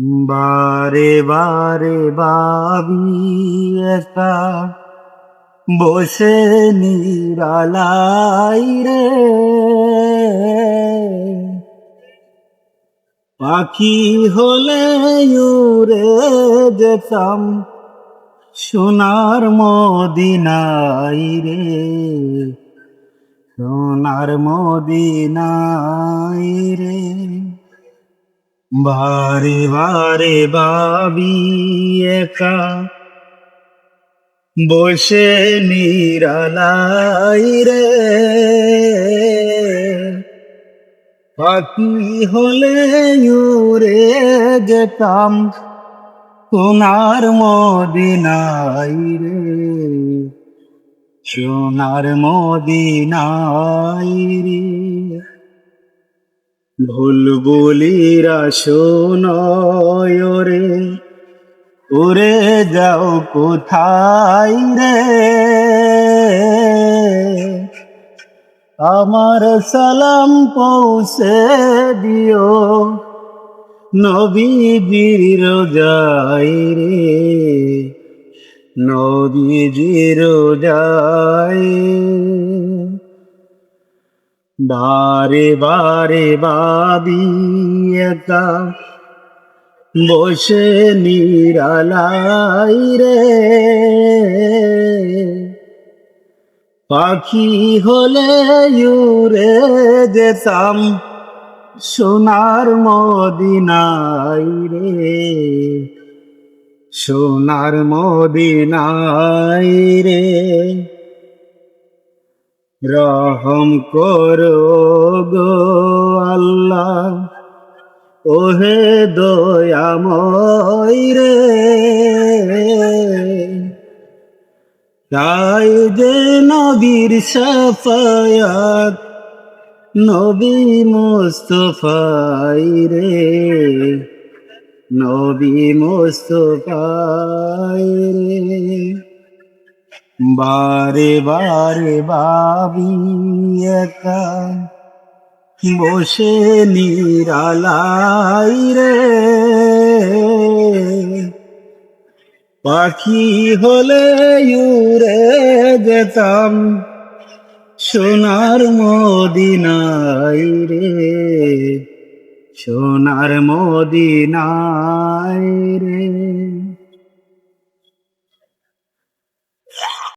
বারে বারে ভাবি একা বসে নিরালাই রে। পাখি হলে উড়ে যেতাম সোনার মদিনাই রে। সোনার মদিনাই রে। বারে বারে ভাবি একা। বসে নিরালাই রে। পাখি হলে উড়ে যেতাম, সোনার মদিনাই রে। সোনার মদিনাই রে। ভুল বলিরা রে। উড়ে যাও কোথায় রে? আমার সালাম পৌঁছে দিও, নবীজির যাই রে। নবীজির যাই বারে বারে বাবি বসে নিরালাই রে। পাখি হলে উড়ে যেতাম সোনার মদিনাই রে। সোনার মদিনাই রে। রহম করো গো আল্লাহ। ওহে দয়াময় রে। তাই যে নবীর সাফায়াত নবী মুস্তফাই রে। নবী মুস্তফাই রে। বারে বারে একা বসে নিরালাই রে? পাখি হলে উড়ে যেতাম, সোনার মদিনাই রে, সোনার মদিনাই